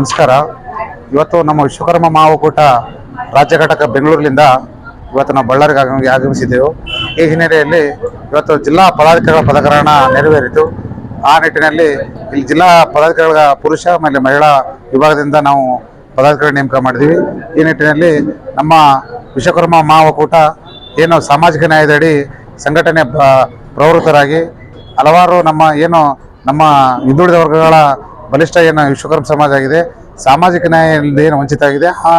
ನಮಸ್ಕಾರ. ಇವತ್ತು ನಮ್ಮ ವಿಶ್ವಕರ್ಮ ಮಾವುಕೂಟ ರಾಜ್ಯ ಘಟಕ ಬೆಂಗಳೂರಿನಿಂದ ಇವತ್ತು ನಾವು ಬಳ್ಳಾರಿಗೆ ಆಗ- ಆಗಮಿಸಿದ್ದೆವು. ಈ ಹಿನ್ನೆಲೆಯಲ್ಲಿ ಇವತ್ತು ಜಿಲ್ಲಾ ಪದಾಧಿಕಾರಿಗಳ ಪದಗ್ರಹಣ ನೆರವೇರಿತು. ಆ ನಿಟ್ಟಿನಲ್ಲಿ ಇಲ್ಲಿ ಜಿಲ್ಲಾ ಪದಾಧಿಕಾರಿಗಳ ಪುರುಷ ಆಮೇಲೆ ಮಹಿಳಾ ವಿಭಾಗದಿಂದ ನಾವು ಪದಾಧಿಕಾರಿ ನೇಮಕ ಮಾಡಿದ್ವಿ ಈ ನಿಟ್ಟಿನಲ್ಲಿ ನಮ್ಮ ವಿಶ್ವಕರ್ಮ ಮಹಾಕೂಟ ಏನು ಸಾಮಾಜಿಕ ನ್ಯಾಯದಡಿ ಸಂಘಟನೆ ಪ್ರವೃತ್ತರಾಗಿ ಹಲವಾರು ನಮ್ಮ ಏನು ನಮ್ಮ ಹಿಂದುಳಿದ ವರ್ಗಗಳ ಬಲಿಷ್ಠ ಏನು ವಿಶ್ವಕರ್ಮ ಸಮಾಜ ಆಗಿದೆ, ಸಾಮಾಜಿಕ ನ್ಯಾಯದಿಂದ ಏನು ವಂಚಿತ ಆಗಿದೆ, ಆ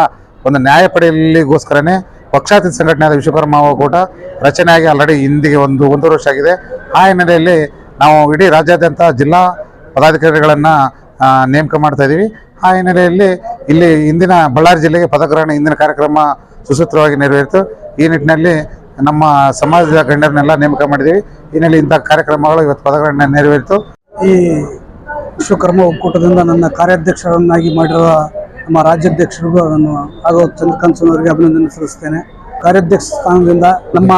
ಒಂದು ನ್ಯಾಯ ಪಡೆಯಲಿಗೋಸ್ಕರನೇ ಪಕ್ಷಾತೀತ ಸಂಘಟನೆಯಾದ ವಿಶ್ವಕರ್ಮ ಒಕ್ಕೂಟ ರಚನೆಯಾಗಿ ಆಲ್ರೆಡಿ ಇಂದಿಗೆ ಒಂದು ಒಂದೂವರೆ ವರ್ಷ ಆಗಿದೆ. ಆ ಹಿನ್ನೆಲೆಯಲ್ಲಿ ನಾವು ಇಡೀ ರಾಜ್ಯಾದ್ಯಂತ ಜಿಲ್ಲಾ ಪದಾಧಿಕಾರಿಗಳನ್ನು ನೇಮಕ ಮಾಡ್ತಾ ಇದ್ದೀವಿ. ಆ ಹಿನ್ನೆಲೆಯಲ್ಲಿ ಇಲ್ಲಿ ಇಂದಿನ ಬಳ್ಳಾರಿ ಜಿಲ್ಲೆಗೆ ಪದಗ್ರಹಣ ಇಂದಿನ ಕಾರ್ಯಕ್ರಮ ಸುಸೂತ್ರವಾಗಿ ನೆರವೇರಿತು. ಈ ನಿಟ್ಟಿನಲ್ಲಿ ನಮ್ಮ ಸಮಾಜದ ಗಣ್ಯರನ್ನೆಲ್ಲ ನೇಮಕ ಮಾಡಿದ್ದೀವಿ. ಈ ಹಿನ್ನೆಲೆ ಇಂಥ ಕಾರ್ಯಕ್ರಮಗಳು ಇವತ್ತು ಪದಗ್ರಹಣ ನೆರವೇರಿತು. ಈ ವಿಶ್ವಕರ್ಮ ಒಕ್ಕೂಟದಿಂದ ನನ್ನ ಕಾರ್ಯಾಧ್ಯಕ್ಷರನ್ನಾಗಿ ಮಾಡಿರುವ ನಮ್ಮ ರಾಜ್ಯಾಧ್ಯಕ್ಷರಿಗೂ ನಾನು ಹಾಗೂ ಚಂದ್ರಕಾಂತ್ ಅಭಿನಂದನೆ ಸಲ್ಲಿಸ್ತೇನೆ. ಕಾರ್ಯಾಧ್ಯಕ್ಷ ಸ್ಥಾನದಿಂದ ನಮ್ಮ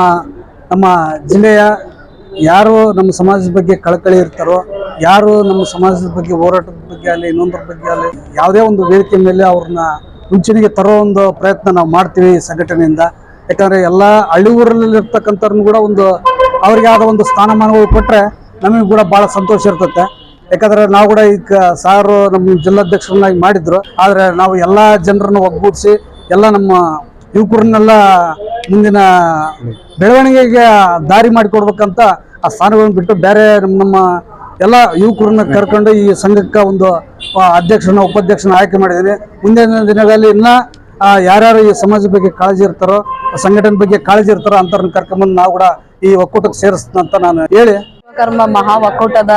ನಮ್ಮ ಜಿಲ್ಲೆಯ ಯಾರು ನಮ್ಮ ಸಮಾಜದ ಬಗ್ಗೆ ಕಳಕಳಿ ಇರ್ತಾರೋ, ಯಾರು ನಮ್ಮ ಸಮಾಜದ ಬಗ್ಗೆ ಹೋರಾಟದ ಬಗ್ಗೆ ಆಗಲಿ, ಇನ್ನೊಂದರ ಬಗ್ಗೆ ಆಗಲಿ, ಯಾವುದೇ ಒಂದು ವೇದಿಕೆ ಮೇಲೆ ಅವ್ರನ್ನ ಮುಂಚೂಣಿಗೆ ತರೋ ಒಂದು ಪ್ರಯತ್ನ ನಾವು ಮಾಡ್ತೀವಿ ಈ ಸಂಘಟನೆಯಿಂದ. ಯಾಕಂದರೆ ಎಲ್ಲ ಹಳ್ಳಿ ಊರಲ್ಲಿರ್ತಕ್ಕಂಥವ್ರನ್ನ ಕೂಡ ಒಂದು, ಅವ್ರಿಗೆ ಆದ ಒಂದು ಸ್ಥಾನಮಾನಗಳು ಕೊಟ್ಟರೆ ನಮಗೆ ಕೂಡ ಭಾಳ ಸಂತೋಷ ಇರ್ತತೆ. ಯಾಕಂದ್ರೆ ನಾವು ಕೂಡ ಈಗ ಸಾರು ನಮ್ಮ ಜಿಲ್ಲಾಧ್ಯಕ್ಷರನ್ನಾಗಿ ಮಾಡಿದ್ರು. ಆದ್ರೆ ನಾವು ಎಲ್ಲ ಜನರನ್ನು ಒಗ್ಗೂಡಿಸಿ, ಎಲ್ಲ ನಮ್ಮ ಯುವಕರನ್ನೆಲ್ಲ ಮುಂದಿನ ಬೆಳವಣಿಗೆಗೆ ದಾರಿ ಮಾಡಿಕೊಡ್ಬೇಕಂತ ಆ ಸ್ಥಾನಗಳನ್ನು ಬಿಟ್ಟು ಬೇರೆ ನಮ್ಮ ನಮ್ಮ ಎಲ್ಲ ಯುವಕರನ್ನ ಕರ್ಕೊಂಡು ಈ ಸಂಘಕ್ಕೆ ಒಂದು ಅಧ್ಯಕ್ಷನ ಉಪಾಧ್ಯಕ್ಷನ ಆಯ್ಕೆ ಮಾಡಿದ್ದೀನಿ. ಮುಂದಿನ ದಿನಗಳಲ್ಲಿ ಇನ್ನ ಯಾರ್ಯಾರು ಈ ಸಮಾಜದ ಬಗ್ಗೆ ಕಾಳಜಿ ಇರ್ತಾರೋ ಸಂಘಟನೆ ಬಗ್ಗೆ ಕಾಳಜಿ ಇರ್ತಾರೋ ಅಂಥವ್ರನ್ನ ಕರ್ಕೊಂಬಂದು ನಾವು ಕೂಡ ಈ ಒಕ್ಕೂಟಕ್ಕೆ ಸೇರಿಸ್ತಂತ ನಾನು ಹೇಳಿ. ವಿಶ್ವಕರ್ಮ ಮಹಾ ಒಕ್ಕೂಟದ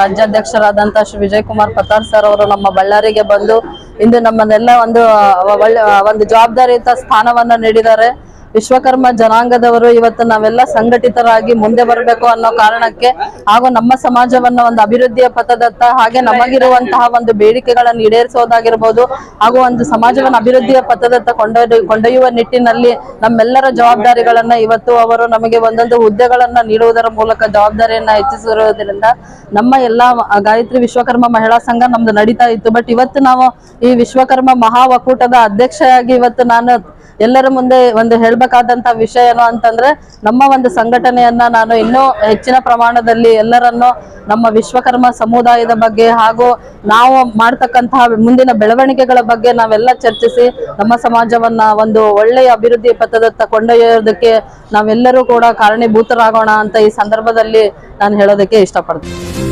ರಾಜ್ಯಾಧ್ಯಕ್ಷರಾದಂತ ಶ್ರೀ ವಿಜಯ್ ಕುಮಾರ್ ಪತಾರ್ ಸರ್ ಅವರು ನಮ್ಮ ಬಳ್ಳಾರಿಗೆ ಬಂದು ಇಂದು ನಮ್ಮನ್ನೆಲ್ಲ ಒಂದು ಒಳ್ಳೆ ಒಂದು ಜವಾಬ್ದಾರಿಯುತ ಸ್ಥಾನವನ್ನ ನೀಡಿದ್ದಾರೆ. ವಿಶ್ವಕರ್ಮ ಜನಾಂಗದವರು ಇವತ್ತು ನಾವೆಲ್ಲ ಸಂಘಟಿತರಾಗಿ ಮುಂದೆ ಬರಬೇಕು ಅನ್ನೋ ಕಾರಣಕ್ಕೆ ಹಾಗೂ ನಮ್ಮ ಸಮಾಜವನ್ನ ಒಂದು ಅಭಿವೃದ್ಧಿಯ ಪಥದತ್ತ ಹಾಗೆ ನಮಗಿರುವಂತಹ ಒಂದು ಬೇಡಿಕೆಗಳನ್ನು ಈಡೇರಿಸೋದಾಗಿರ್ಬೋದು ಹಾಗೂ ಒಂದು ಸಮಾಜವನ್ನು ಅಭಿವೃದ್ಧಿಯ ಪಥದತ್ತ ಕೊಂಡೊಯ್ಯ ಕೊಂಡೊಯ್ಯುವ ನಿಟ್ಟಿನಲ್ಲಿ ನಮ್ಮೆಲ್ಲರ ಜವಾಬ್ದಾರಿಗಳನ್ನ ಇವತ್ತು ಅವರು ನಮಗೆ ಒಂದೊಂದು ಹುದ್ದೆಗಳನ್ನ ನೀಡುವುದರ ಮೂಲಕ ಜವಾಬ್ದಾರಿಯನ್ನ ಹೆಚ್ಚಿಸಿರುವುದರಿಂದ ನಮ್ಮ ಎಲ್ಲಾ ಗಾಯತ್ರಿ ವಿಶ್ವಕರ್ಮ ಮಹಿಳಾ ಸಂಘ ನಮ್ದು ನಡೀತಾ ಇತ್ತು. ಬಟ್ ಇವತ್ತು ನಾವು ಈ ವಿಶ್ವಕರ್ಮ ಮಹಾ ಒಕ್ಕೂಟದ ಅಧ್ಯಕ್ಷೆಯಾಗಿ ಇವತ್ತು ನಾನು ಎಲ್ಲರ ಮುಂದೆ ಒಂದು ಹೇಳ್ಬೇಕಾದಂತ ವಿಷಯ ಏನು ಅಂತಂದ್ರೆ, ನಮ್ಮ ಒಂದು ಸಂಘಟನೆಯನ್ನ ನಾನು ಇನ್ನೂ ಹೆಚ್ಚಿನ ಪ್ರಮಾಣದಲ್ಲಿ ಎಲ್ಲರನ್ನು ನಮ್ಮ ವಿಶ್ವಕರ್ಮ ಸಮುದಾಯದ ಬಗ್ಗೆ ಹಾಗೂ ನಾವು ಮಾಡ್ತಕ್ಕಂತಹ ಮುಂದಿನ ಬೆಳವಣಿಗೆಗಳ ಬಗ್ಗೆ ನಾವೆಲ್ಲ ಚರ್ಚಿಸಿ, ನಮ್ಮ ಸಮಾಜವನ್ನ ಒಂದು ಒಳ್ಳೆಯ ಅಭಿವೃದ್ಧಿ ಪಥದತ್ತ ಕೊಂಡೊಯ್ಯೋದಕ್ಕೆ ನಾವೆಲ್ಲರೂ ಕೂಡ ಕಾರಣೀಭೂತರಾಗೋಣ ಅಂತ ಈ ಸಂದರ್ಭದಲ್ಲಿ ನಾನು ಹೇಳೋದಕ್ಕೆ ಇಷ್ಟಪಡ್ತೀನಿ.